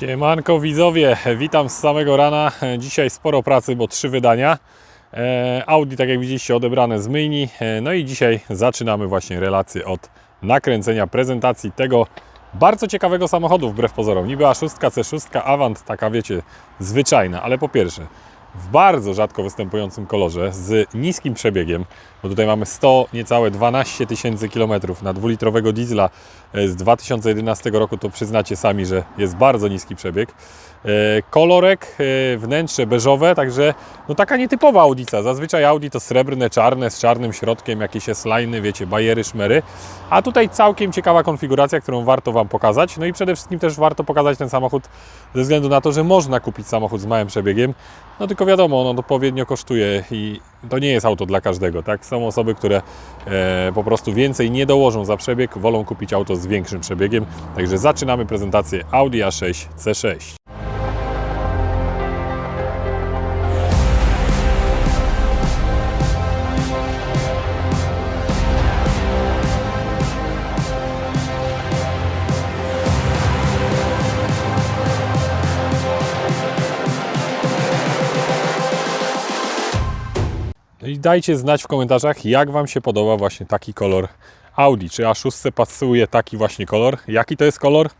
Siemanko widzowie, witam z samego rana. Dzisiaj sporo pracy, bo trzy wydania. E, Audi, tak jak widzieliście, odebrane z myjni. E, No i dzisiaj zaczynamy właśnie relację od nakręcenia prezentacji tego bardzo ciekawego samochodu, wbrew pozorom. Niby A6, C6, Avant, taka wiecie, zwyczajna, ale po pierwsze, w bardzo rzadko występującym kolorze, z niskim przebiegiem, bo tutaj mamy 100, niecałe 12 tysięcy kilometrów na dwulitrowego diesla e, z 2011 roku, to przyznacie sami, że jest bardzo niski przebieg. E, Kolorek, e, wnętrze beżowe, także no taka nietypowa Audica. Zazwyczaj Audi to srebrne, czarne, z czarnym środkiem, jakieś S-liny, wiecie, bajery, szmery. A tutaj całkiem ciekawa konfiguracja, którą warto Wam pokazać. No i przede wszystkim też warto pokazać ten samochód ze względu na to, że można kupić samochód z małym przebiegiem. No tylko wiadomo, on odpowiednio kosztuje i to nie jest auto dla każdego, tak? Są osoby, które e, po prostu więcej nie dołożą za przebieg, wolą kupić auto z większym przebiegiem. Także zaczynamy prezentację Audi A6 C6. I dajcie znać w komentarzach, jak Wam się podoba właśnie taki kolor Audi. Czy A6 pasuje taki właśnie kolor? Jaki to jest kolor?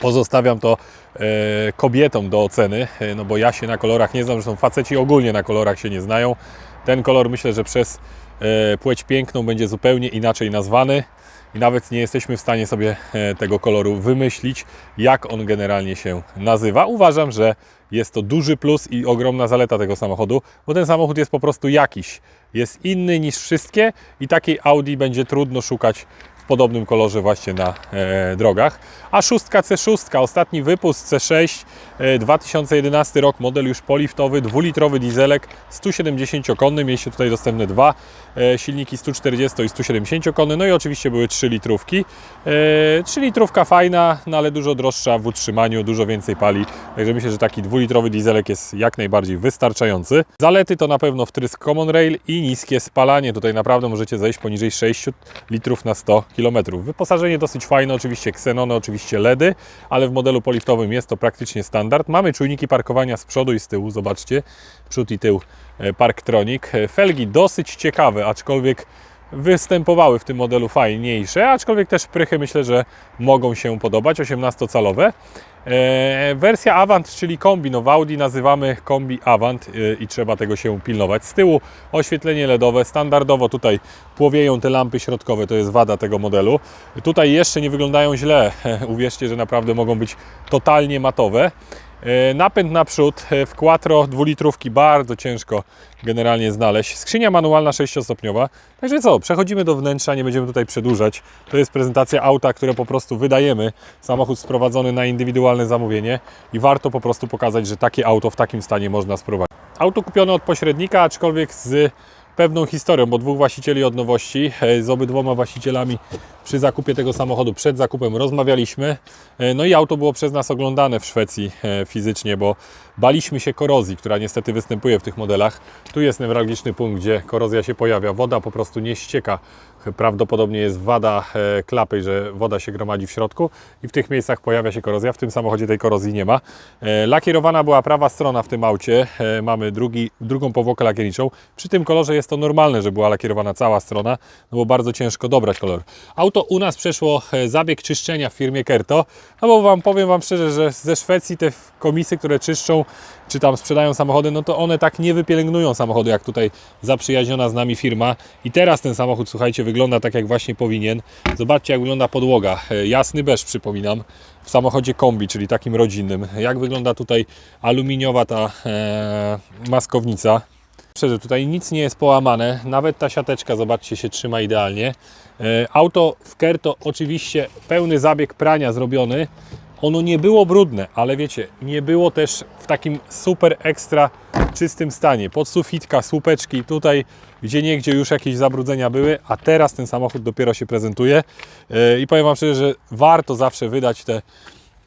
Pozostawiam to e, kobietom do oceny, e, no bo ja się na kolorach nie znam, zresztą faceci ogólnie na kolorach się nie znają. Ten kolor myślę, że przez e, płeć piękną będzie zupełnie inaczej nazwany i nawet nie jesteśmy w stanie sobie e, tego koloru wymyślić, jak on generalnie się nazywa. Uważam, że jest to duży plus i ogromna zaleta tego samochodu, bo ten samochód jest po prostu jakiś. Jest inny niż wszystkie i takiej Audi będzie trudno szukać w podobnym kolorze właśnie na e, drogach. A szóstka C6, ostatni wypust C6, e, 2011 rok, model już poliftowy, dwulitrowy dieselek, 170-konny, mieliście tutaj dostępne dwa e, silniki 140 i 170-konny, no i oczywiście były 3 litrówki. E, 3 litrówka fajna, no ale dużo droższa w utrzymaniu, dużo więcej pali, także myślę, że taki dwulitrowy dieselek jest jak najbardziej wystarczający. Zalety to na pewno wtrysk Common Rail i niskie spalanie, tutaj naprawdę możecie zejść poniżej 6 litrów na 100 km. Wyposażenie dosyć fajne, oczywiście ksenony, oczywiście LEDy, ale w modelu poliftowym jest to praktycznie standard. Mamy czujniki parkowania z przodu i z tyłu, zobaczcie, przód i tył e, Parktronic. E, Felgi dosyć ciekawe, aczkolwiek występowały w tym modelu fajniejsze, aczkolwiek też prychy myślę, że mogą się podobać, 18-calowe. E, wersja Avant, czyli kombi, no w Audi nazywamy kombi Avant e, i trzeba tego się pilnować. Z tyłu oświetlenie LEDowe, standardowo tutaj płowieją te lampy środkowe, to jest wada tego modelu. Tutaj jeszcze nie wyglądają źle, uwierzcie, że naprawdę mogą być totalnie matowe. E, Napęd naprzód e, w quattro dwulitrówki bardzo ciężko generalnie znaleźć. Skrzynia manualna 6-stopniowa. Także co, przechodzimy do wnętrza, nie będziemy tutaj przedłużać. To jest prezentacja auta, które po prostu wydajemy. Samochód sprowadzony na indywidualne zamówienie i warto po prostu pokazać, że takie auto w takim stanie można sprowadzić. Auto kupione od pośrednika, aczkolwiek z pewną historią, bo dwóch właścicieli od nowości, e, z obydwoma właścicielami przy zakupie tego samochodu, przed zakupem rozmawialiśmy. E, No i auto było przez nas oglądane w Szwecji e, fizycznie, bo baliśmy się korozji, która niestety występuje w tych modelach. Tu jest newralgiczny punkt, gdzie korozja się pojawia. Woda po prostu nie ścieka. Prawdopodobnie jest wada e, klapy, że woda się gromadzi w środku i w tych miejscach pojawia się korozja. W tym samochodzie tej korozji nie ma. Lakierowana była prawa strona w tym aucie. Mamy drugi, drugą powłokę lakierniczą. Przy tym kolorze jest to normalne, że była lakierowana cała strona, no bo bardzo ciężko dobrać kolor. Auto u nas przeszło e, zabieg czyszczenia w firmie Kerto, no bo wam powiem Wam szczerze, że ze Szwecji te komisy, które czyszczą czy tam sprzedają samochody, no to one tak nie wypielęgnują samochodu, jak tutaj zaprzyjaźniona z nami firma. I teraz ten samochód, słuchajcie, wygląda tak, jak właśnie powinien. Zobaczcie, jak wygląda podłoga. E, Jasny beż, przypominam, w samochodzie kombi, czyli takim rodzinnym. Jak wygląda tutaj aluminiowa ta e, maskownica. Szczerze, tutaj nic nie jest połamane, nawet ta siateczka, zobaczcie, się trzyma idealnie. E, Auto w Kerto oczywiście pełny zabieg prania zrobiony. Ono nie było brudne, ale wiecie, nie było też w takim super ekstra czystym stanie. Podsufitka, słupeczki, tutaj gdzie niegdzie już jakieś zabrudzenia były, a teraz ten samochód dopiero się prezentuje. E, I powiem Wam szczerze, że warto zawsze wydać te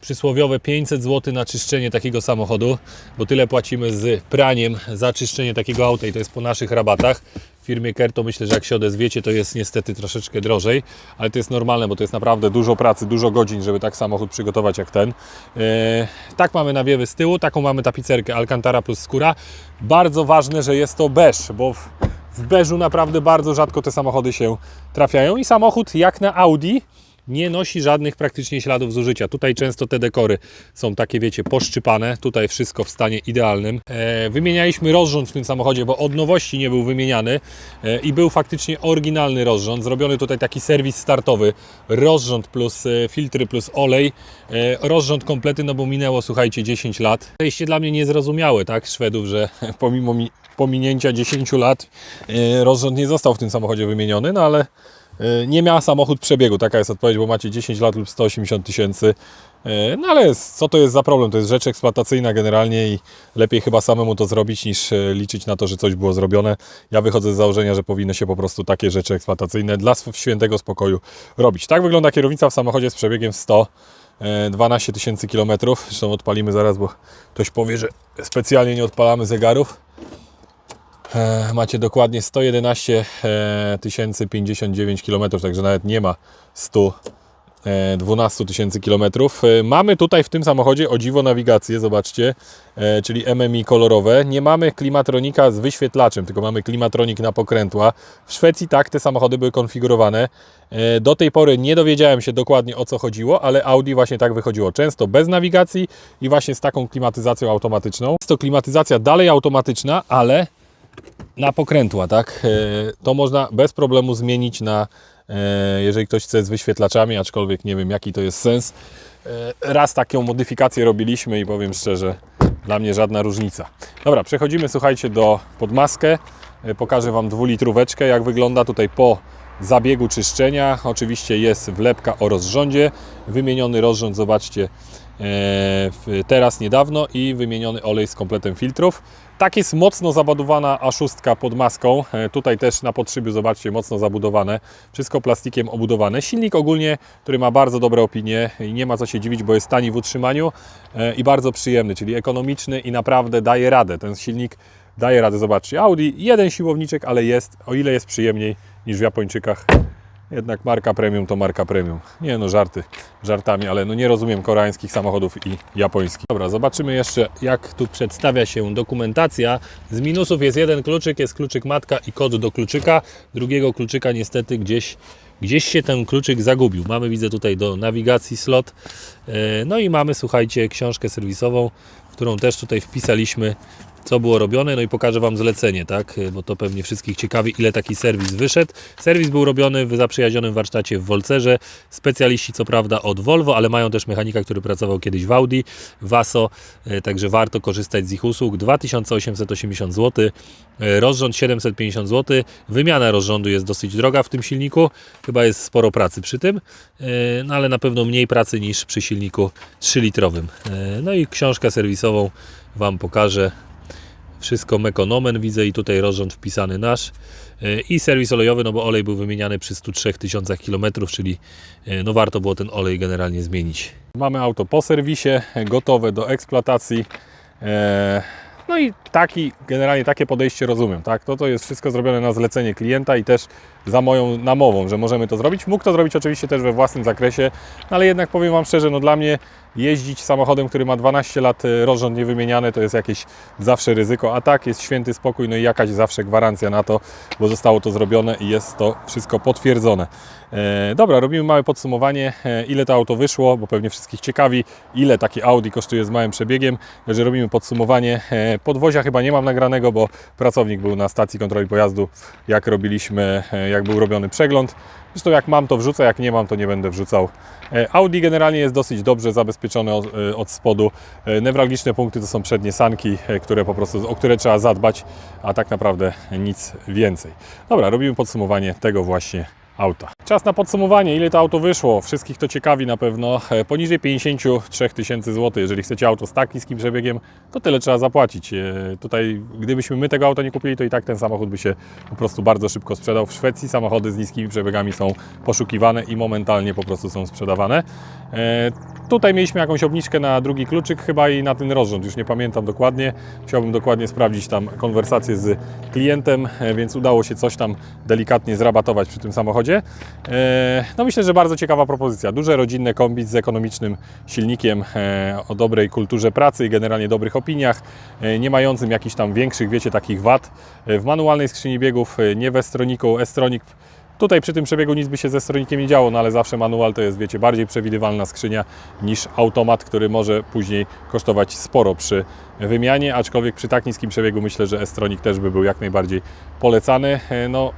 przysłowiowe 500 zł na czyszczenie takiego samochodu, bo tyle płacimy z praniem za czyszczenie takiego auta i to jest po naszych rabatach. firmie Ker, to myślę, że jak się odezwiecie, to jest niestety troszeczkę drożej, ale to jest normalne, bo to jest naprawdę dużo pracy, dużo godzin, żeby tak samochód przygotować jak ten. E, tak mamy nawiewy z tyłu, taką mamy tapicerkę Alcantara plus skóra. Bardzo ważne, że jest to beż, bo w, w beżu naprawdę bardzo rzadko te samochody się trafiają i samochód jak na Audi nie nosi żadnych praktycznie śladów zużycia. Tutaj często te dekory są takie, wiecie, poszczypane. Tutaj wszystko w stanie idealnym. E, wymienialiśmy rozrząd w tym samochodzie, bo od nowości nie był wymieniany e, i był faktycznie oryginalny rozrząd. Zrobiony tutaj taki serwis startowy. Rozrząd plus e, filtry plus olej. E, rozrząd komplety, no bo minęło, słuchajcie, 10 lat. Podejście dla mnie niezrozumiałe, tak, Szwedów, że pomimo mi pominięcia 10 lat e, rozrząd nie został w tym samochodzie wymieniony, no ale nie miała samochód przebiegu, taka jest odpowiedź, bo macie 10 lat lub 180 tysięcy. E, No ale co to jest za problem? To jest rzecz eksploatacyjna generalnie i lepiej chyba samemu to zrobić niż e, liczyć na to, że coś było zrobione. Ja wychodzę z założenia, że powinno się po prostu takie rzeczy eksploatacyjne dla świętego spokoju robić. Tak wygląda kierownica w samochodzie z przebiegiem 112 tysięcy kilometrów. Zresztą odpalimy zaraz, bo ktoś powie, że specjalnie nie odpalamy zegarów. E, Macie dokładnie 111 e, 059 km, także nawet nie ma 112 tysięcy kilometrów. E, Mamy tutaj w tym samochodzie o dziwo nawigację, zobaczcie, e, czyli MMI kolorowe. Nie mamy klimatronika z wyświetlaczem, tylko mamy klimatronik na pokrętła. W Szwecji tak te samochody były konfigurowane. E, Do tej pory nie dowiedziałem się dokładnie o co chodziło, ale Audi właśnie tak wychodziło. Często bez nawigacji i właśnie z taką klimatyzacją automatyczną. Jest to klimatyzacja dalej automatyczna, ale na pokrętła, tak? E, To można bez problemu zmienić na, e, jeżeli ktoś chce z wyświetlaczami, aczkolwiek nie wiem jaki to jest sens. E, Raz taką modyfikację robiliśmy i powiem szczerze, dla mnie żadna różnica. Dobra, przechodzimy słuchajcie do podmaskę. Pokażę Wam dwulitróweczkę, jak wygląda tutaj po zabiegu czyszczenia. Oczywiście jest wlepka o rozrządzie, wymieniony rozrząd, zobaczcie, teraz niedawno i wymieniony olej z kompletem filtrów. Tak jest mocno zabudowana A6 pod maską. E, Tutaj też na podszybiu, zobaczcie, mocno zabudowane. Wszystko plastikiem obudowane. Silnik ogólnie, który ma bardzo dobre opinie i nie ma co się dziwić, bo jest tani w utrzymaniu e, i bardzo przyjemny, czyli ekonomiczny i naprawdę daje radę. Ten silnik daje radę, zobaczcie. Audi, jeden siłowniczek, ale jest, o ile jest przyjemniej niż w Japończykach. Jednak marka premium to marka premium. Nie no, żarty, żartami, ale no nie rozumiem koreańskich samochodów i japońskich. Dobra, zobaczymy jeszcze jak tu przedstawia się dokumentacja. Z minusów jest jeden kluczyk, jest kluczyk matka i kod do kluczyka. Drugiego kluczyka niestety gdzieś, gdzieś się ten kluczyk zagubił. Mamy, widzę tutaj do nawigacji slot. E, No i mamy, słuchajcie, książkę serwisową, którą też tutaj wpisaliśmy co było robione, no i pokażę Wam zlecenie, tak, bo to pewnie wszystkich ciekawi, ile taki serwis wyszedł. Serwis był robiony w zaprzyjaźnionym warsztacie w Wolcerze, specjaliści co prawda od Volvo, ale mają też mechanika, który pracował kiedyś w Audi, Vaso, e, także warto korzystać z ich usług. 2880 zł, e, rozrząd 750 zł, wymiana rozrządu jest dosyć droga w tym silniku, chyba jest sporo pracy przy tym, e, no ale na pewno mniej pracy niż przy silniku 3-litrowym. E, No i książkę serwisową Wam pokażę. Wszystko Mekonomen widzę i tutaj rozrząd wpisany nasz. E, I serwis olejowy, no bo olej był wymieniany przy 103 tysiącach kilometrów, czyli e, no warto było ten olej generalnie zmienić. Mamy auto po serwisie, e, gotowe do eksploatacji. No i taki, generalnie takie podejście rozumiem, tak? To, to jest wszystko zrobione na zlecenie klienta i też za moją namową, że możemy to zrobić. Mógł to zrobić oczywiście też we własnym zakresie, no ale jednak powiem Wam szczerze, no dla mnie jeździć samochodem, który ma 12 lat, e, rozrząd niewymieniany, to jest jakieś zawsze ryzyko, a tak jest święty spokój, no i jakaś zawsze gwarancja na to, bo zostało to zrobione i jest to wszystko potwierdzone. E, dobra, robimy małe podsumowanie, e, ile to auto wyszło, bo pewnie wszystkich ciekawi, ile takie Audi kosztuje z małym przebiegiem, także robimy podsumowanie. E, podwozia chyba nie mam nagranego, bo pracownik był na stacji kontroli pojazdu, jak robiliśmy, e, jak był robiony przegląd. Zresztą jak mam to wrzucę, jak nie mam to nie będę wrzucał. E, Audi generalnie jest dosyć dobrze zabezpieczone od, e, od spodu. E, Newralgiczne punkty to są przednie sanki, które po prostu, o które trzeba zadbać, a tak naprawdę nic więcej. Dobra, robimy podsumowanie tego właśnie auta. Czas na podsumowanie, ile to auto wyszło. Wszystkich to ciekawi na pewno. E, Poniżej 53 tysięcy złotych. Jeżeli chcecie auto z tak niskim przebiegiem, to tyle trzeba zapłacić. E, Tutaj, gdybyśmy my tego auta nie kupili, to i tak ten samochód by się po prostu bardzo szybko sprzedał. W Szwecji samochody z niskimi przebiegami są poszukiwane i momentalnie po prostu są sprzedawane. Tutaj mieliśmy jakąś obniżkę na drugi kluczyk chyba i na ten rozrząd, już nie pamiętam dokładnie. Chciałbym dokładnie sprawdzić tam konwersację z klientem, e, więc udało się coś tam delikatnie zrabatować przy tym samochodzie. E, No myślę, że bardzo ciekawa propozycja. Duże rodzinne kombi z ekonomicznym silnikiem e, o dobrej kulturze pracy i generalnie dobrych opiniach, nie mającym jakichś tam większych, wiecie, takich wad. W manualnej skrzyni biegów, nie w S-troniku. S-tronik Tutaj przy tym przebiegu nic by się ze stronikiem nie działo, no ale zawsze manual to jest, wiecie, bardziej przewidywalna skrzynia niż automat, który może później kosztować sporo przy wymianie, aczkolwiek przy tak niskim przebiegu myślę, że S-Tronic też by był jak najbardziej polecany. E, No,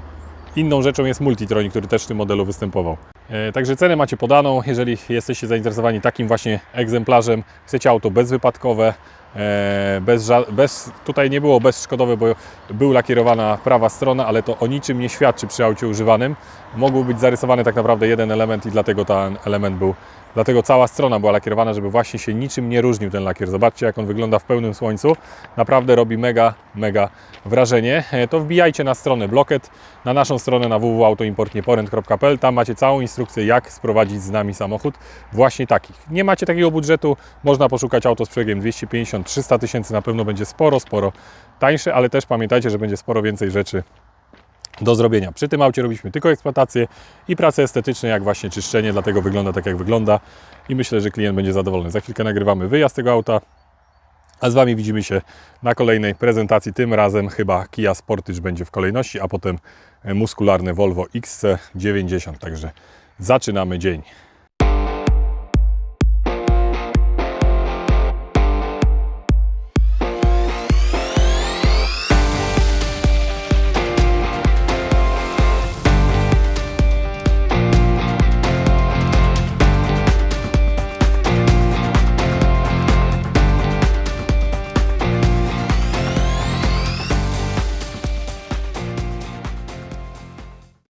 inną rzeczą jest Multitronic, który też w tym modelu występował. E, Także cenę macie podaną, jeżeli jesteście zainteresowani takim właśnie egzemplarzem, chcecie auto bezwypadkowe, e, bez, bez, tutaj nie było bezszkodowe, bo był lakierowana prawa strona, ale to o niczym nie świadczy przy aucie używanym. Mógł być zarysowany tak naprawdę jeden element i dlatego ten element był, dlatego cała strona była lakierowana, żeby właśnie się niczym nie różnił ten lakier. Zobaczcie jak on wygląda w pełnym słońcu. Naprawdę robi mega, mega wrażenie. E, To wbijajcie na stronę Blocket, na naszą stronę na www.autoimportnieporęt.pl. Tam macie całą instrukcję jak sprowadzić z nami samochód właśnie takich. Nie macie takiego budżetu, można poszukać auto z przebiegiem 250-300 tysięcy, na pewno będzie sporo, sporo tańsze, ale też pamiętajcie, że będzie sporo więcej rzeczy do zrobienia. Przy tym aucie robiliśmy tylko eksploatację i prace estetyczne, jak właśnie czyszczenie, dlatego wygląda tak, jak wygląda i myślę, że klient będzie zadowolony. Za chwilkę nagrywamy wyjazd tego auta, a z Wami widzimy się na kolejnej prezentacji. Tym razem chyba Kia Sportage będzie w kolejności, a potem muskularny Volvo XC90. Także zaczynamy dzień.